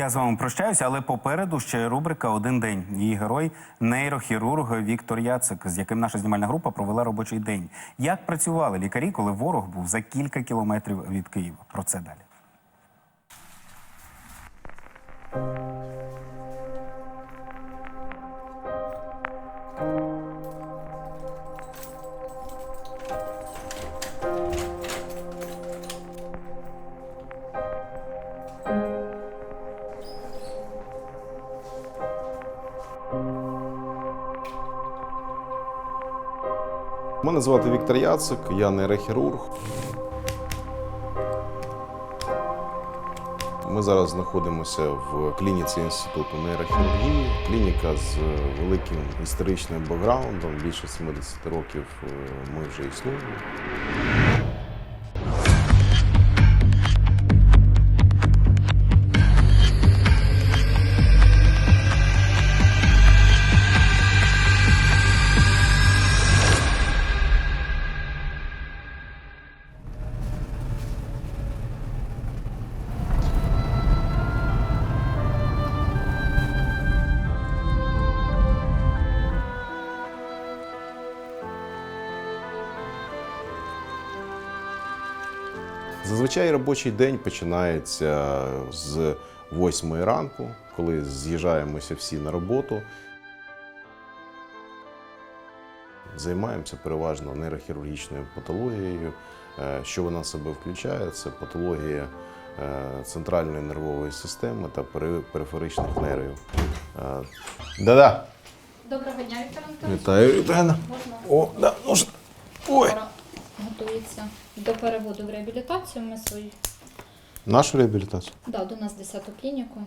Я з вами прощаюся, але попереду ще рубрика Один день. Її герой нейрохірург Віктор Яцик, з яким наша знімальна група провела робочий день. Як працювали лікарі, коли ворог був за кілька кілометрів від Києва? Про це далі. Мене звати Віктор Яцик, я нейрохірург. Ми зараз знаходимося в клініці Інституту нейрохірургії. Клініка з великим історичним бекграундом. Більше 70 років е, ми вже існуємо. Зазвичай робочий день починається з 8 ранку, коли з'їжджаємося всі на роботу. Займаємося переважно нейрохірургічною патологією. Е, Що вона в себе включає? Це патологія е, центральної нервової системи та периферичних нервів. Е, Да-да. Доброго дня, Віктор Антонович. Вітаю, Віталіна. Можна О, да, можна. Переводу в реабілітацію. Ми свої Нашу реабілітацію. да, до нас 10-ту клініку.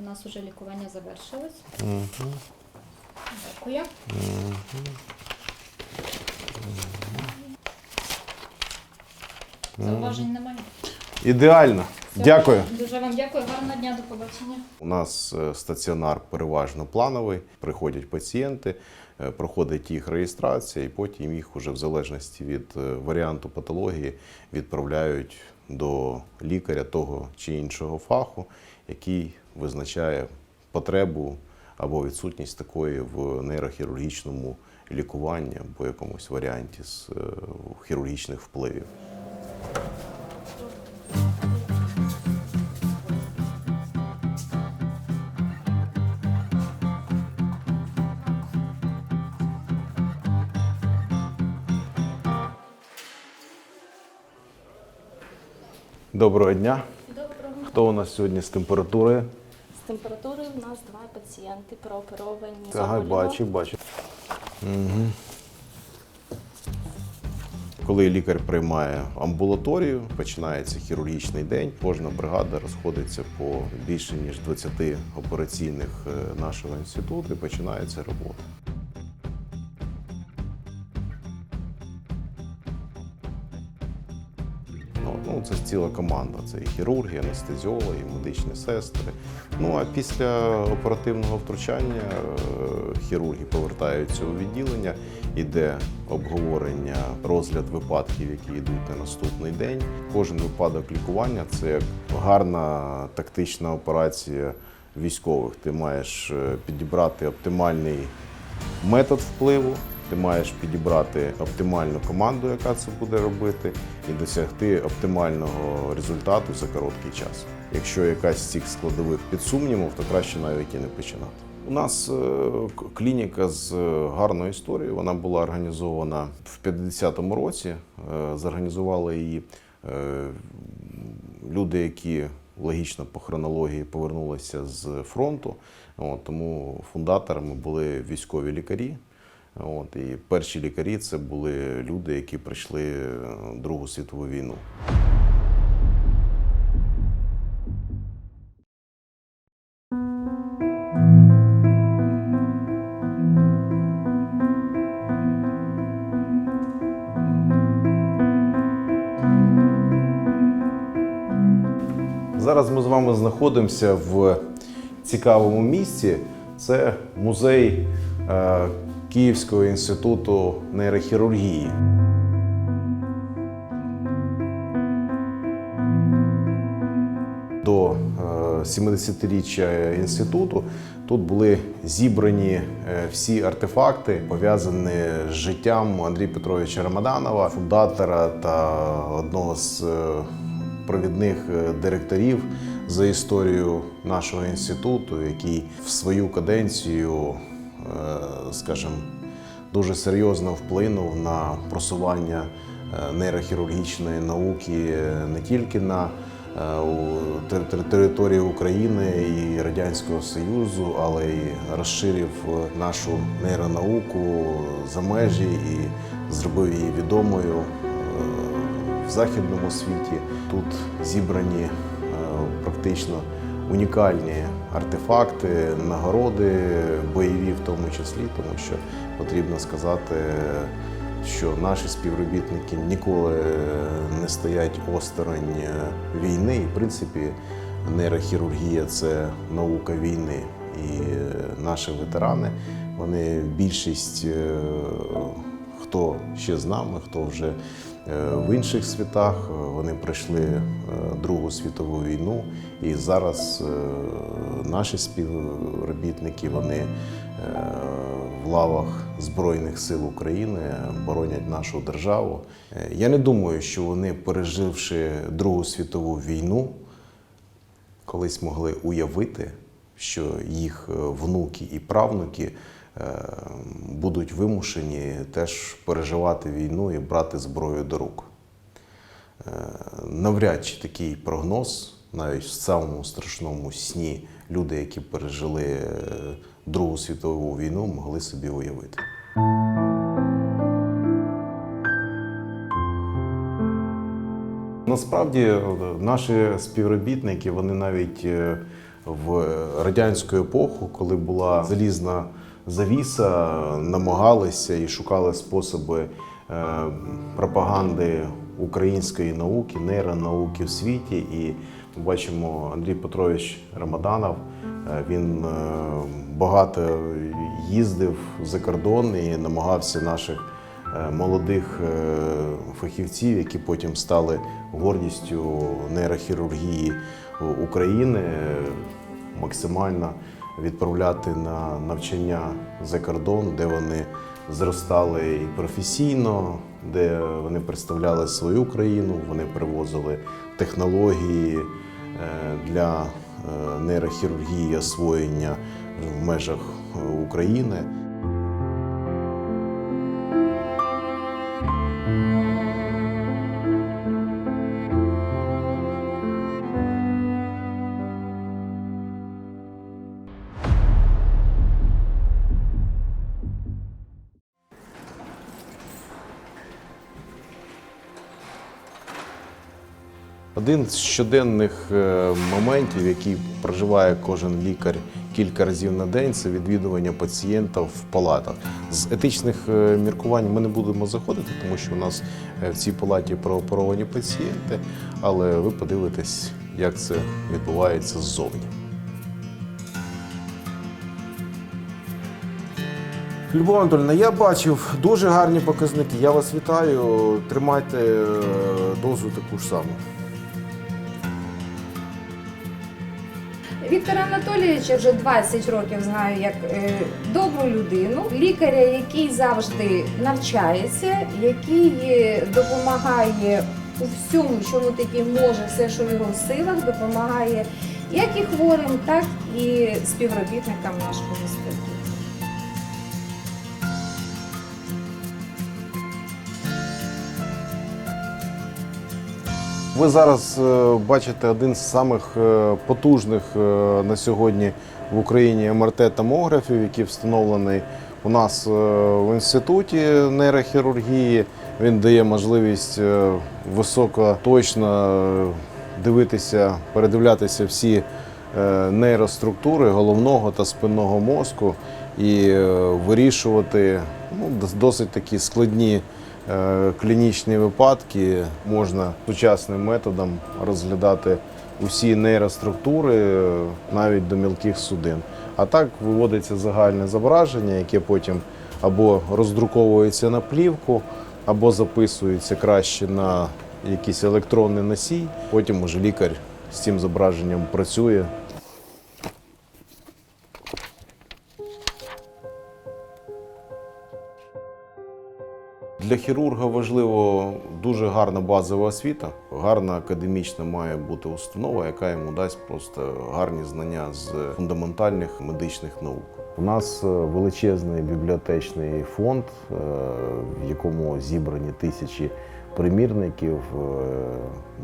У нас вже лікування завершилось. Угу. Дякую. Зауважень немає. Ідеально. Дякую. Дуже вам дякую. Гарного дня, до побачення. У нас е, стаціонар переважно плановий. Приходять пацієнти, е, проходить їх реєстрація, і потім їх уже в залежності від е, варіанту патології відправляють до лікаря того чи іншого фаху, який визначає потребу або відсутність такої в нейрохірургічному лікуванні або якомусь варіанті з хірургічних впливів. Доброго дня. Доброго. Хто у нас сьогодні з температурою? З температурою у нас два пацієнти прооперовані. Соболєва. бачу, бачу. Угу. Коли лікар приймає амбулаторію, починається хірургічний день. Кожна бригада розходиться по більше ніж 20 операційних е, нашого інституту і починається робота. Це ціла команда. Це і хірурги, анестезіологи, і медичні сестри. Ну а після оперативного втручання е, хірурги повертаються у відділення, іде обговорення, розгляд випадків, які йдуть на наступний день. Кожен випадок лікування це гарна тактична операція військових. Ти маєш е, підібрати оптимальний метод впливу. Ти маєш підібрати оптимальну команду, яка це буде робити, і досягти оптимального результату за короткий час. Якщо якась з цих складових під сумнівом, то краще навіть і не починати. У нас е, клініка з е, гарною історією. Вона була організована в 50-му році. Е, Зорганізували її люди, які логічно по хронології повернулися з фронту. Тому фундаторами були військові лікарі. От, і перші лікарі це були люди, які пройшли е, Другу світову війну. Зараз ми з вами знаходимося в цікавому місці. Це музей е, Київського інституту нейрохірургії. До е, 70-річчя інституту тут були зібрані е, всі артефакти, пов'язані з життям Андрія Петровича Рамаданова, фундатора та одного з е, провідних е, директорів за історію нашого інституту, який в свою каденцію, е, скажімо, дуже серйозно вплинув на просування е, нейрохірургічної науки не тільки на е, території України і Радянського Союзу, але й розширив е, нашу нейронауку за межі і зробив її відомою е, в західному світі. Тут зібрані е, практично унікальні артефакти, нагороди, бойові в тому числі, тому що потрібно сказати, що наші співробітники ніколи не стоять осторонь е, війни. І, в принципі, нейрохірургія це наука війни. І е, наші ветерани, вони більшість, е, хто ще з нами, хто вже в інших світах, е, вони пройшли е, Другу світову війну, і зараз е, наші співробітники вони е, в лавах Збройних сил України боронять нашу державу. Е, Я не думаю, що вони, переживши Другу світову війну, колись могли уявити, що їх е, внуки і правнуки е, будуть вимушені теж переживати війну і брати зброю до рук. Е, Навряд чи такий прогноз, навіть в самому страшному сні, люди, які пережили е, Другу світову війну, могли собі уявити. Насправді е, наші співробітники, вони навіть е, в радянську епоху, коли була залізна завіса, намагалися і шукали способи е, пропаганди української науки, нейронауки в світі. І ми бачимо Андрій Петрович Рамаданов. е, Він е, багато їздив за кордон і намагався наших молодих фахівців, які потім стали гордістю нейрохірургії України, максимально відправляти на навчання за кордон, де вони зростали і професійно, де вони представляли свою країну, вони привозили технології е, для е, нейрохірургії освоєння в межах е, України. Один з щоденних е, моментів, який проживає кожен лікар кілька разів на день, це відвідування пацієнта в палатах. З етичних е, міркувань ми не будемо заходити, тому що у нас е, в цій палаті прооперовані пацієнти, але ви подивитесь, як це відбувається ззовні. Любов Анатольовна, я бачив дуже гарні показники. Я вас вітаю. Тримайте дозу таку ж саму. Віктора Анатолійовича вже 20 років знаю як е, добру людину, лікаря, який завжди навчається, який допомагає у всьому, чому тільки може, все, що в його силах, допомагає як і хворим, так і співробітникам нашого інституту. Ви зараз е, бачите один з самих е, потужних е, на сьогодні в Україні МРТ-томографів, який встановлений у нас в інституті нейрохірургії. Він дає можливість високоточно дивитися, передивлятися всі нейроструктури головного та спинного мозку і вирішувати ну, досить такі складні Е, клінічні випадки можна сучасним методом розглядати усі нейроструктури е, навіть до мілких судин. А так виводиться загальне зображення, яке потім або роздруковується на плівку, або записується краще на якийсь електронний носій. Потім уже лікар з цим зображенням працює. Для хірурга важливо дуже гарна базова освіта, гарна академічна має бути установа, яка йому дасть просто гарні знання з фундаментальних медичних наук. У нас е, величезний бібліотечний фонд, е, в якому зібрані тисячі примірників, е,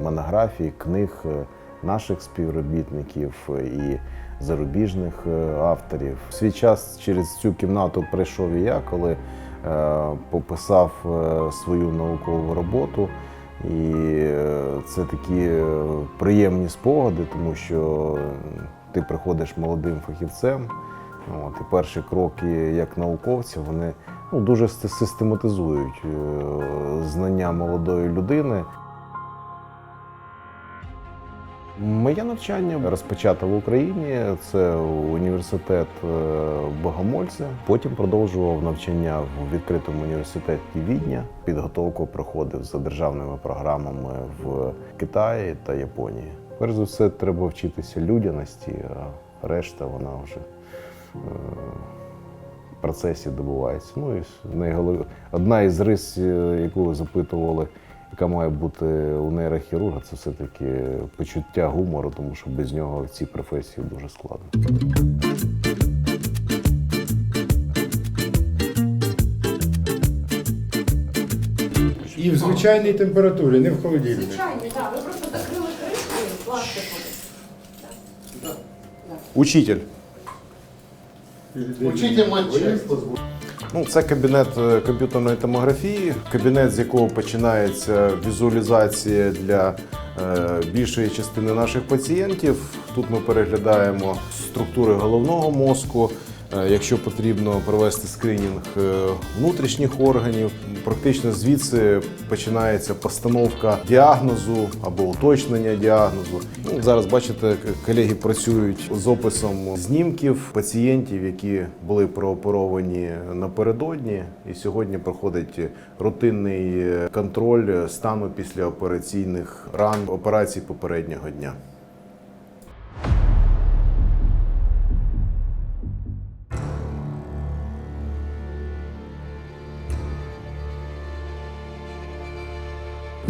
монографій, книг наших співробітників і зарубіжних авторів. В свій час через цю кімнату прийшов і я, коли пописав е, свою наукову роботу. І е, це такі е, приємні спогади, тому що ти приходиш молодим фахівцем. От, і перші кроки як науковця вони ну, дуже систематизують е, знання молодої людини. Моє навчання розпочато в Україні. Це університет е, Богомольця. Потім продовжував навчання в відкритому університеті Відня. Підготовку проходив за державними програмами в Китаї та Японії. Перш за все, треба вчитися людяності, а решта вона вже е, в процесі добувається. Ну і найголов... одна із рис, е, яку запитували, яка має бути у нейрохірурга, це все-таки почуття гумору, тому що без нього в цій професії дуже складно. І в звичайній температурі, не в холодильнику. Звичайно, так. Ви просто закрили кришку і пластикову. Учитель. Учитель матчасть. Ну, це кабінет е, комп'ютерної томографії, кабінет, з якого починається візуалізація для е, більшої частини наших пацієнтів. Тут ми переглядаємо структури головного мозку. Е, Якщо потрібно провести скринінг е, внутрішніх органів, практично звідси починається постановка діагнозу або уточнення діагнозу. Ну, зараз бачите, колеги працюють з описом знімків пацієнтів, які були прооперовані напередодні, і сьогодні проходить рутинний е, контроль стану післяопераційних ран операцій попереднього дня.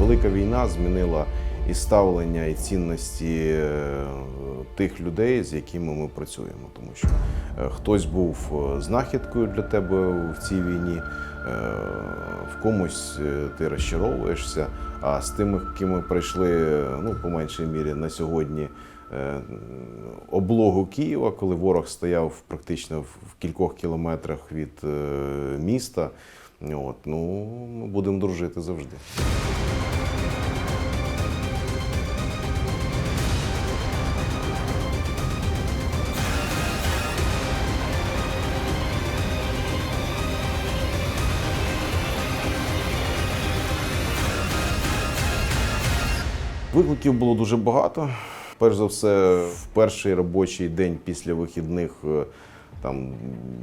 Велика війна змінила і ставлення, і цінності е, тих людей, з якими ми працюємо. Тому що е, хтось був е, знахідкою для тебе в цій війні, в комусь ти розчаровуєшся. А з тими, ким ми прийшли, ну, по меншій мірі, на сьогодні облогу Києва, коли ворог стояв практично в кількох кілометрах від міста. От, ну, будемо дружити завжди. Викликів було дуже багато. Перш за все, в перший робочий день після вихідних, е, там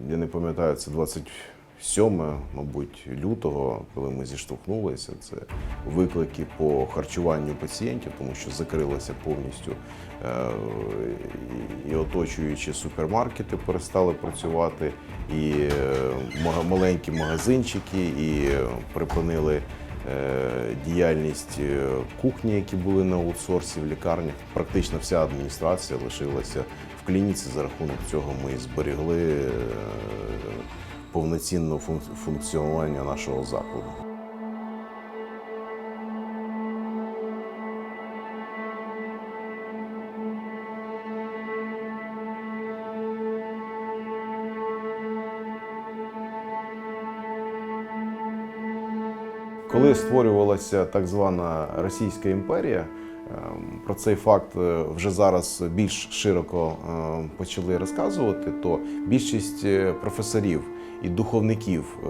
я не пам'ятаю, це 27, мабуть, лютого, коли ми зіштовхнулися. Це виклики по харчуванню пацієнтів, тому що закрилося повністю е, і оточуючі супермаркети перестали працювати, і е, маленькі магазинчики, і припинили діяльність е, кухні, які були на аутсорсі в лікарнях. Практично вся адміністрація лишилася в клініці. За рахунок цього ми зберегли е, повноцінне функціонування нашого закладу. Створювалася так звана Російська імперія, ем, про цей факт е, вже зараз більш широко е, почали розказувати, то більшість е, професорів і духовників е,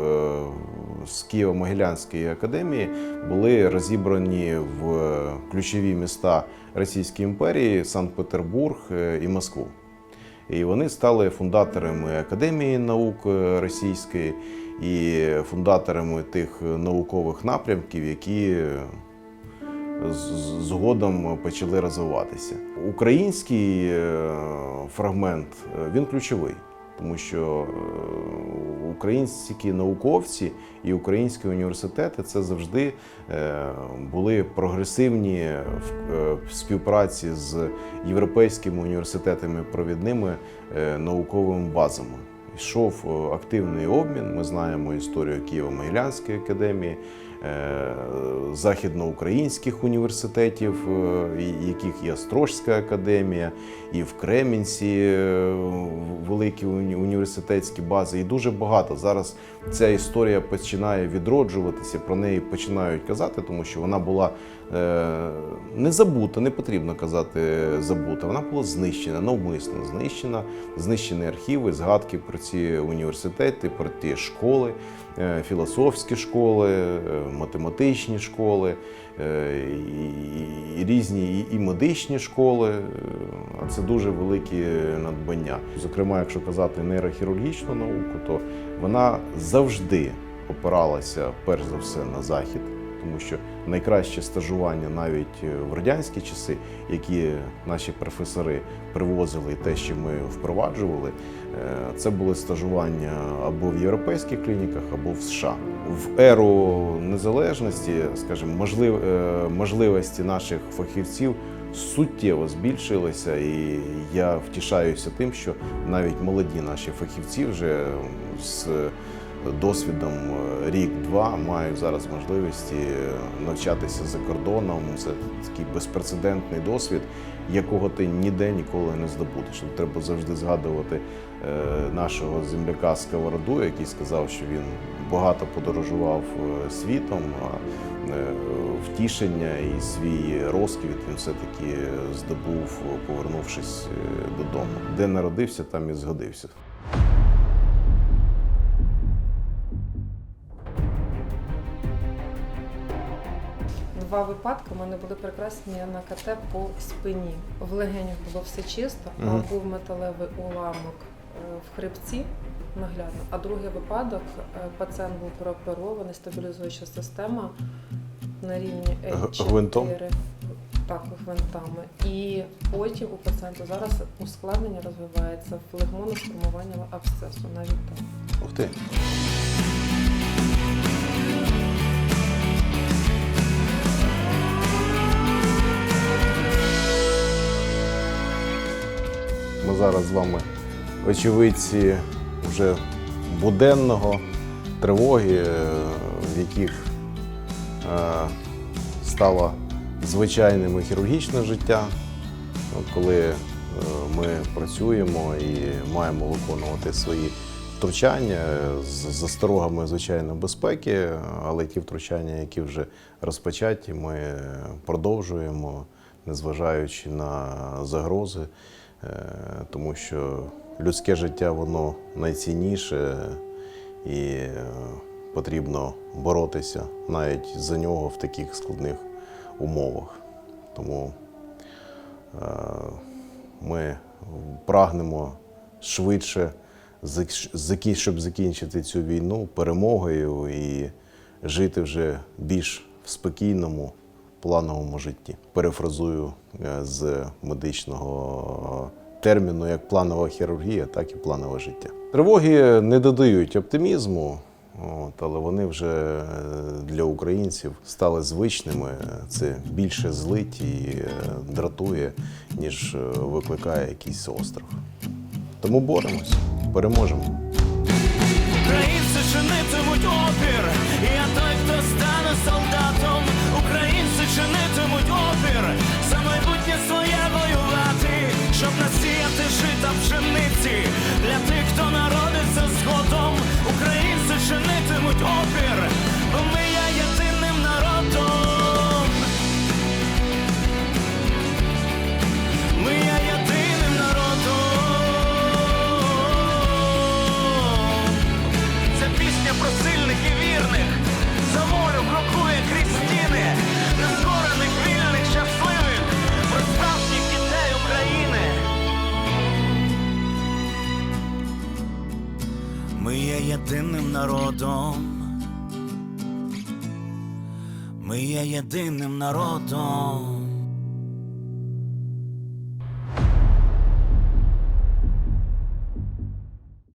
з Києво-Могилянської академії були розібрані в ключові міста Російської імперії Санкт-Петербург і Москву. І вони стали фундаторами Академії наук російської і фундаторами тих наукових напрямків, які згодом почали розвиватися. Український е, фрагмент е, він ключовий. Тому що е, українські науковці і українські університети це завжди були прогресивні в співпраці з європейськими університетами провідними науковими базами. Йшов е, активний обмін. Ми знаємо історію Києво-Могилянської академії, е, західноукраїнських університетів, е, яких і Острожська академія, і в Кремінці великі університетські бази, і дуже багато. Зараз ця історія починає відроджуватися, про неї починають казати, тому що вона була не забута, не потрібно казати забута. Вона була знищена, навмисно знищена, знищені архіви, згадки про ці університети, про ті школи, е, філософські школи, е, математичні школи, е, і, різні і, медичні школи. Е, А це дуже великі надбання. Зокрема, якщо казати нейрохірургічну науку, то вона завжди опиралася перш за все на захід, тому що найкраще стажування навіть в радянські часи, які наші професори привозили, те, що ми впроваджували, е, це були стажування або в європейських клініках, або в США. В еру незалежності, скажімо, можлив, е, можливості наших фахівців суттєво збільшилися, і я втішаюся тим, що навіть молоді наші фахівці вже з досвідом е, рік-два мають зараз можливості е, навчатися за кордоном. Це такий безпрецедентний досвід, якого ти ніде ніколи не здобудеш. Треба завжди згадувати е, нашого земляка Сковороду, який сказав, що він багато подорожував світом. Втішення і свій розквіт він все-таки здобув, повернувшись додому. Де народився, там і згодився. Два випадки у мене були прекрасні на КТ по спині. В легенях було все чисто, а Мгм. був металевий уламок е, в хребці наглядно. А другий випадок е, пацієнт був прооперований, стабілізуюча система на рівні Г- L4. гвинтом? Так, гвинтами. І потім у пацієнта зараз ускладнення розвивається флегмону формування абсцесу навіть так. Ух ти. Зараз з вами очевидці вже буденного тривоги, е, в яких е, стало звичайним хірургічне життя, коли е, ми працюємо і маємо виконувати свої втручання з засторогами, звичайно, безпеки, але ті втручання, які вже розпочаті, ми продовжуємо, незважаючи на загрози, тому що людське життя воно найцінніше і е, потрібно боротися навіть за нього в таких складних умовах. Тому Е, Ми прагнемо швидше, щоб закінчити цю війну перемогою і жити вже більш в спокійному, плановому житті. Перефразую е, з медичного терміну як планова хірургія, так і планове життя. Тривоги не додають оптимізму. От, але вони вже е, для українців стали звичними. Це більше злить і е, дратує, ніж викликає якийсь острах. Тому боремось, переможемо. Українці чинитимуть опір, я той, хто стане солдатом. Чинитимуть опір, за майбутнє своє воювати, щоб насіяти жита пшениці для тих, хто народиться згодом. Українці чинитимуть опір, бо ми